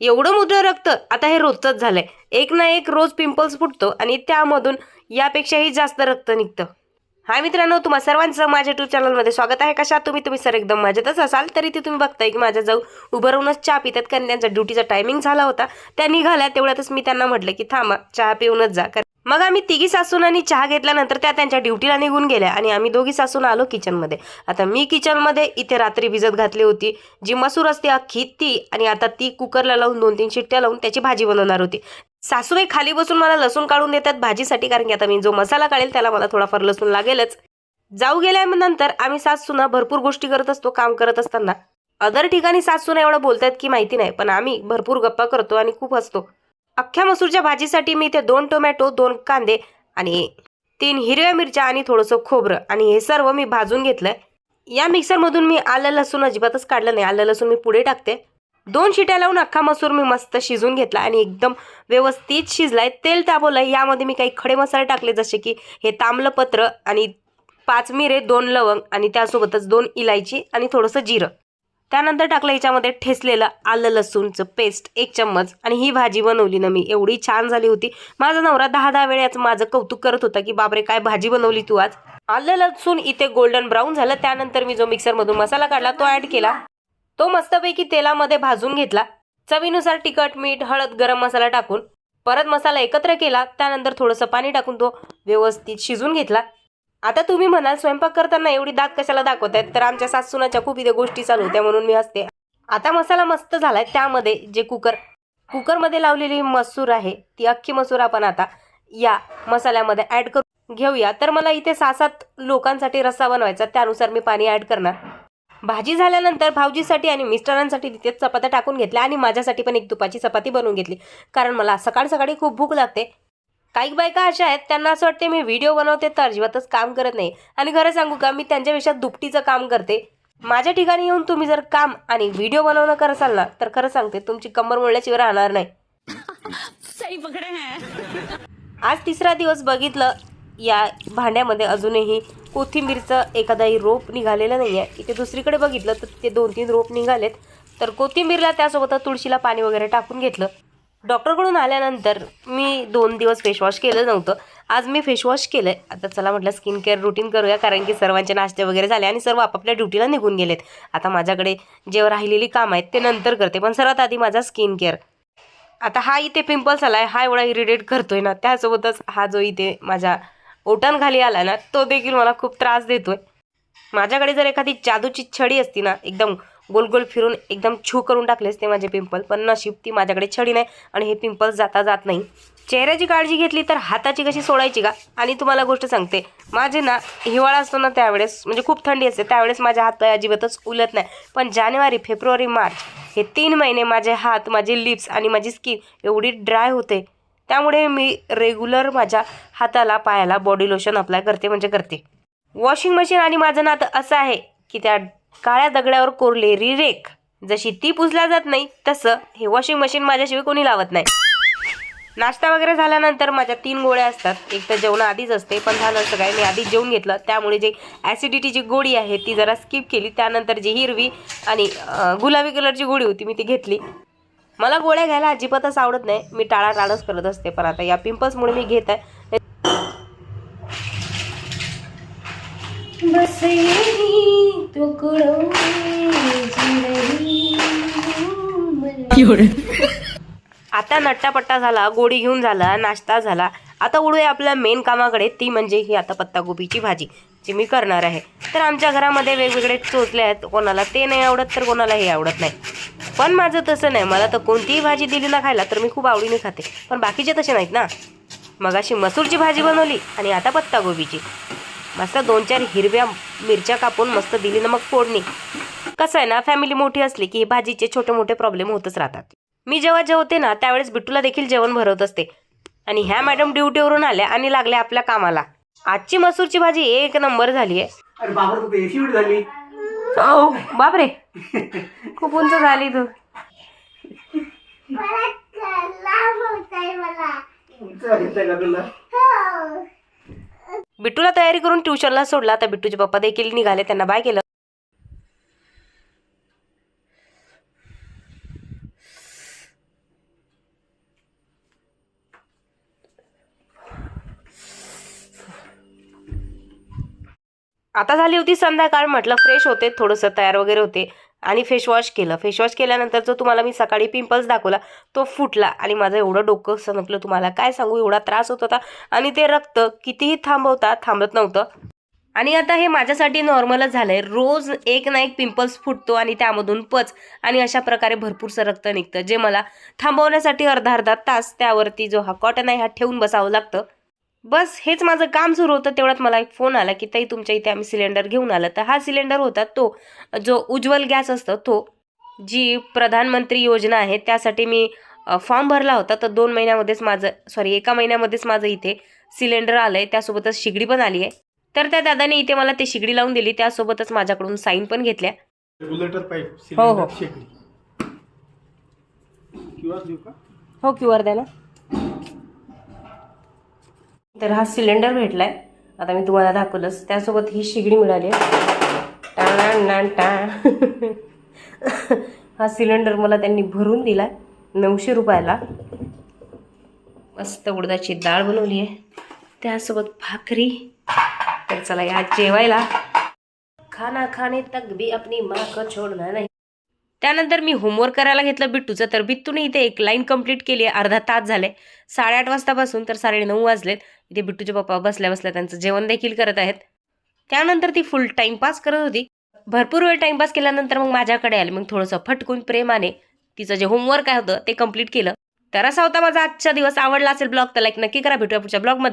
एवढं मोठं रक्त आता हे रोजचंच झालंय. एक ना एक रोज पिंपल्स फुटतो आणि त्यामधून यापेक्षाही जास्त रक्त निघतं. हाय मित्रांनो तुम्हा सर्वांचं माझ्या युट्यूब चॅनलमध्ये स्वागत आहे. कशा तुम्ही? तुम्ही सर एकदम मजेतच असाल. तरी ते तुम्ही बघताय की माझ्या जाऊ उभं राहूनच चहा पितात. कारण त्यांचा ड्युटीचा टायमिंग झाला होता. त्या निघाल्या तेवढ्यातच मी त्यांना म्हटलं की थांबा चहा पिऊनच जा. कारण मग आम्ही तिघी सासून आणि चहा घेतल्यानंतर त्या त्यांच्या ड्युटीला निघून गेल्या आणि आम्ही दोघी सासून आलो किचनमध्ये. आता मी किचनमध्ये इथे रात्री भिजत घातली होती. जी मसूर असते अख्खी ती आणि आता ती कुकरला लावून दोन तीन शिट्ट्या लावून त्याची भाजी बनवणार होती. सासूबाई खाली बसून मला लसूण काढून देतात भाजीसाठी कारण की आता मी जो मसाला काढेल त्याला मला थोडाफार लसूण लागेलच. जाऊ गेल्यानंतर आम्ही सासूना भरपूर गोष्टी करत असतो काम करत असताना. अदर ठिकाणी सासूना एवढं बोलतात की माहिती नाही पण आम्ही भरपूर गप्पा करतो आणि खूप हसतो. अख्ख्या मसूरच्या भाजीसाठी मी इथे दोन टोमॅटो दोन कांदे आणि तीन हिरव्या मिरच्या आणि थोडंसं खोबरं आणि हे सर्व मी भाजून घेतलंय. या मिक्सरमधून मी आलं लसूण अजिबातच काढलं नाही. आलं लसूण मी पुढे टाकते. दोन शिट्या लावून अख्खा मसूर मी मस्त शिजून घेतला आणि एकदम व्यवस्थित शिजलाय. तेल तापवलंय. यामध्ये मी काही खडे मसाले टाकले जसे की हे तांबलपत्र आणि पाच मिरे दोन लवंग आणि त्यासोबतच दोन इलायची आणि थोडंसं जिरं. त्यानंतर टाकलं याच्यामध्ये ठेसलेलं आलं लसूणचं पेस्ट एक चम्मच. आणि ही भाजी बनवली ना मी. एवढी छान झाली होती. माझा नवरा दहा दहा वेळेस माझं कौतुक करत होता की बापरे काय भाजी बनवली तू आज? आलं लसूण इथे गोल्डन ब्राऊन झालं. त्यानंतर मी जो मिक्सरमधून मसाला काढला तो ॲड केला. तो मस्तपैकी तेलामध्ये भाजून घेतला. चवीनुसार तिखट मीठ हळद गरम मसाला टाकून परत मसाला एकत्र केला. त्यानंतर थोडंसं पाणी टाकून तो व्यवस्थित शिजून घेतला. आता तुम्ही म्हणाल स्वयंपाक करताना एवढी दात कशाला दाखवतायत? तर आमच्या सासूनाच्या खूप इथे गोष्टी चालू होत्या म्हणून मी हसते. आता मसाला मस्त झालाय. त्यामध्ये जे कुकर कुकरमध्ये लावलेली मसूर आहे ती अख्खी मसूर आपण आता या मसाल्यामध्ये ॲड करून घेऊया. तर मला इथे सहा सात लोकांसाठी रस्सा बनवायचा. त्यानुसार मी पाणी ॲड करणार. भाजी झाल्यानंतर भाऊजीसाठी आणि मिस्टरांसाठी तिथे चपात्या टाकून घेतल्या आणि माझ्यासाठी पण एक तुपाची चपाती बनवून घेतली. कारण मला सकाळ सकाळी खूप भूक लागते. काही बायका अशा आहेत त्यांना असं वाटते मी व्हिडिओ बनवते तर अजिबातच काम करत नाही. आणि खरं सांगू का मी त्यांच्यापेक्षा दुपटीचं काम करते. माझ्या ठिकाणी येऊन तुम्ही जर काम आणि व्हिडिओ बनवणं करसाल ना तर खरं सांगते तुमची कंबर मुळल्याशिवाय राहणार नाही. हैं. आज तिसरा दिवस बघितलं या भांड्यामध्ये अजूनही कोथिंबीरचं एखादाही रोप निघालेलं नाही आहे इथे दुसरीकडे बघितलं तर ते दोन तीन रोप निघालेत. तर कोथिंबीरला त्यासोबत तुळशीला पाणी वगैरे टाकून घेतलं. डॉक्टरकडून आल्यानंतर मी दोन दिवस फेशवॉश केलं नव्हतं. आज मी फेशवॉश केलं आहे आता चला म्हटलं स्किन केअर रुटीन करूया कारण की सर्वांचे नाश्ते वगैरे झाले आणि सर्व आपापल्या ड्युटीला निघून गेलेत. आता माझ्याकडे जे राहिलेली काम आहेत ते नंतर करते पण सर्वात आधी माझा स्किन केअर आता हा इथे पिंपल्स आला आहे हा एवढा इरिटेट करतोय ना त्यासोबतच हा जो इथे माझ्या ओटांखाली आला ना तो देखील मला खूप त्रास देतोय. माझ्याकडे जर एखादी जादूची छडी असती ना एकदम गोल गोल फिरून एकदम छू करून टाकले असते माझे पिंपल. पण नशीब ती माझ्याकडे छडी नाही आणि हे पिंपल्स जाता जात नाही. चेहऱ्याची काळजी घेतली तर हाताची कशी सोडायची का? आणि तुम्हाला गोष्ट सांगते. माझे ना हिवाळा असतो ना त्यावेळेस म्हणजे खूप थंडी असते त्यावेळेस माझे हात अजिबातच उलत नाही. पण जानेवारी फेब्रुवारी मार्च हे तीन महिने माझे हात माझे लिप्स आणि माझी स्किन एवढी ड्राय होते. त्यामुळे मी रेग्युलर माझ्या हाताला पायाला बॉडी लोशन अप्लाय करते म्हणजे करते. वॉशिंग मशीन आणि माझं नातं असं आहे की त्या काळ्या दगडावर कोरलेली रेख. जशी ती पुसल्या जात नाही तसं हे वॉशिंग मशीन माझ्याशिवाय कोणी लावत नाही. नाश्ता वगैरे झाल्यानंतर माझ्या तीन गोळ्या असतात. एक तर जेवण आधीच असते पण झालं असं काय मी आधीच जेवून घेतलं. त्यामुळे जे ॲसिडिटीची गोळी आहे ती जरा स्किप केली. त्यानंतर जी हिरवी आणि गुलाबी कलरची गोळी होती मी ती घेतली. मला गोळ्या घ्यायला अजिबातच आवडत नाही. मी टाळाटाळच करत असते पण आता या पिंपल्समुळे मी घेत आहे बस आता नट्टापट्टा झाला गोडी घेऊन झाला नाश्ता झाला. आता उडूया आपल्या मेन कामाकडे. ती म्हणजे ही आता पत्तागोबीची भाजी जी मी करणार आहे. तर आमच्या घरामध्ये वेगवेगळे चोचले आहेत. कोणाला ते नाही आवडत तर कोणाला हे आवडत नाही. पण माझं तसं नाही. मला तर कोणतीही भाजी दिली ना खायला तर मी खूप आवडीने खाते. पण बाकीचे तसे नाहीत ना. मग अशी मसूरची भाजी बनवली आणि आता पत्तागोबीची. मस्त दोन चार हिरव्या मिरच्या कापून मस्त दिली ना मग फोडणी. कसं आहे ना फॅमिली मोठी असली की भाजीचे छोटे मोठे प्रॉब्लेम होतच राहतात. मी जेव्हा जेवते ना त्यावेळेस बिट्टूला देखील जेवण भरवत असते. आणि ह्या मॅडम ड्युटीवरून आल्या आणि लागल्या आपल्या कामाला. आजची मसूरची भाजी एक नंबर झाली आहे. बापरे. खूप उंच झाली तू. तुला. बिट्टूला तयारी करून ट्युशनला सोडला तर बिट्टूचे पप्पा देखील निघाले त्यांना बाय केलं. आता झाली होती संध्याकाळ म्हटलं फ्रेश होते थोडंसं तयार वगैरे होते. आणि फेशवॉश केलं. फेशवॉश केल्यानंतर जो तुम्हाला मी सकाळी पिंपल्स दाखवला तो फुटला आणि माझं एवढं डोकं सणकलं तुम्हाला. काय सांगू एवढा त्रास होत होता आणि ते रक्त कितीही थांबवता थांबत नव्हतं. आणि आता हे माझ्यासाठी नॉर्मलच झालंय. रोज एक ना एक पिंपल्स फुटतो आणि त्यामधून पच आणि अशा प्रकारे भरपूरसं रक्त निघतं. जे मला थांबवण्यासाठी अर्धा अर्धा तास त्यावरती जो हा कॉटन आहे हा ठेवून बसावं लागतं. बस हेच माझं काम सुरू होतं. तेवढ्यात मला एक फोन आला की ताई तुमच्या इथे आम्ही सिलेंडर घेऊन आलं. तर हा सिलेंडर होता तो जो उज्ज्वल गॅस असतो तो जी प्रधानमंत्री योजना आहे त्यासाठी मी फॉर्म भरला होता. तर दोन महिन्यामध्येच माझं सॉरी एका महिन्यामध्येच माझं इथे सिलेंडर आलं आहे त्यासोबतच शिगडी पण आली आहे. तर त्या दादाने इथे मला ते शिगडी लावून दिली. त्यासोबतच माझ्याकडून साईन पण घेतल्या. हो, हो. हो क्यू आर द्या ना. तर हा सिलेंडर भेटला आहे आता मी तुम्हाला दाखवलंच. त्यासोबत ही शिगडी मिळाली टाण, टाण, हा सिलेंडर मला त्यांनी भरून दिला नऊशे रुपयाला. मस्त उडदाची डाळ बनवली आहे. त्यासोबत भाकरी. तर चला या जेवायला. खाना खाणे तक भी अपनी माँ को छोडणार नाही. त्यानंतर मी होमवर्क करायला घेतलं बिट्टूचं. तर बिट्टूने इथे एक लाईन कंप्लीट केली आहे. अर्धा तास झाले. साडेआठ वाजतापासून तर साडे नऊ वाजलेत. इथे बिट्टूचे पप्पा बसल्या बसल्या त्यांचं जेवण देखील करत आहेत. त्यानंतर ती फुल टाईमपास करत होती. भरपूर वेळ टाईमपास केल्यानंतर मग माझ्याकडे आले. मग थोडंसं फटकून प्रेमाने तिचं जे होमवर्क आहे होतं ते कंप्लीट केलं. तर असा होता माझा आजचा दिवस. आवडला असेल ब्लॉग तर लाईक नक्की करा. भेटूया पुढच्या ब्लॉगमध्ये